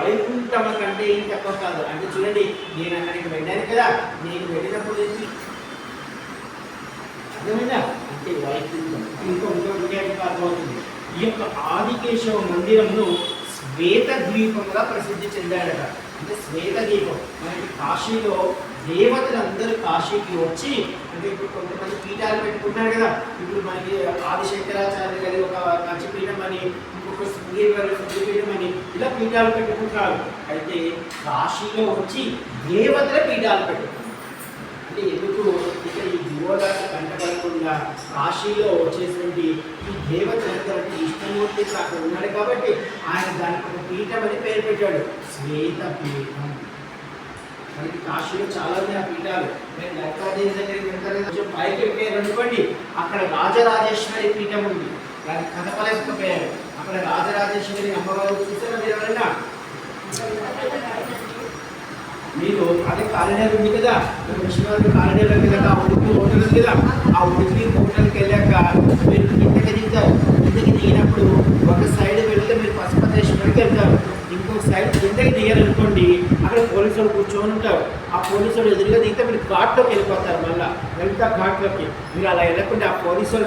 వైకుంఠం కంటే ఏం తక్కువ కాదు. అంటే చూడండి నేను అక్కడికి వెళ్ళాను కదా నేను వెళ్ళినప్పుడు ఏంటి? అర్థమైందా? అంటే వైకుంఠం. ఇంకో ఇంకో విషయానికి అర్థమవుతుంది ఈ యొక్క ఆదికేశవ మందిరమును శ్వేత ద్వీపంగా ప్రసిద్ధి చెందాడట. అంటే శ్వేత దీపం మనకి కాశీలో దేవతలందరూ కాశీకి వచ్చి అంటే ఇప్పుడు కొంతమంది పీఠాలు పెట్టుకుంటారు కదా. ఇప్పుడు మనకి ఆదిశంకరాచార్య గారి ఒక కంచిపీఠం అని ఇంకొక అని ఇలా పీఠాలు పెట్టుకుంటారు అయితే కాశీలో వచ్చి దేవతల పీఠాలు పెట్టుకుంటారు అంటే ఎందుకు? ఇక్కడ ఈ జీవోదాన్ని కంటపడకుండా కాశీలో వచ్చేటువంటి ఈ దేవతలందరికీ ఇష్టమూర్తి అక్కడ ఉన్నాడు కాబట్టి ఆయన దానికి ఒక పీఠం అని పేరు పెట్టాడు. శ్వేత పీఠం. మనకి కాశీలో చాలా ఉన్నాయి ఆ పీఠాలు. నేను లక్కాదేవి దగ్గరికి వెళ్తాను కొంచెం పైకి ఎక్కారు అనుకోండి అక్కడ రాజరాజేశ్వరి పీఠం ఉంది. దాన్ని కథపలేకపోయారు అక్కడ రాజేశ్వరి అమ్మవారు చూసారా మీరు ఎవరైనా మీరు అదే కారిడార్ ఉంది కదా విశ్వనాథ్ కారిడార్ ఉంది కదా ఆ ఉడికి హోటల్ ఉంది కదా ఆ ఉడికి హోటల్కి వెళ్ళాక మీరు ఇంటికి దిగుతారు. ఇంటికి దిగినప్పుడు ఒక సైడ్ వెళ్తే మీరు పశుపతేశ్వరికి వెళ్తారు ఇంకొక సైడ్ కిందకి దిగారనుకోండి అక్కడ పోలీసులు కూర్చొని ఉంటారు. ఆ పోలీసులు ఎదురుగా దిగితే మీరు ఘాట్లోకి వెళ్ళిపోతారు మళ్ళీ. వెళ్తా ఘాట్లోకి? మీరు అలా వెళ్ళకుండా ఆ పోలీసులు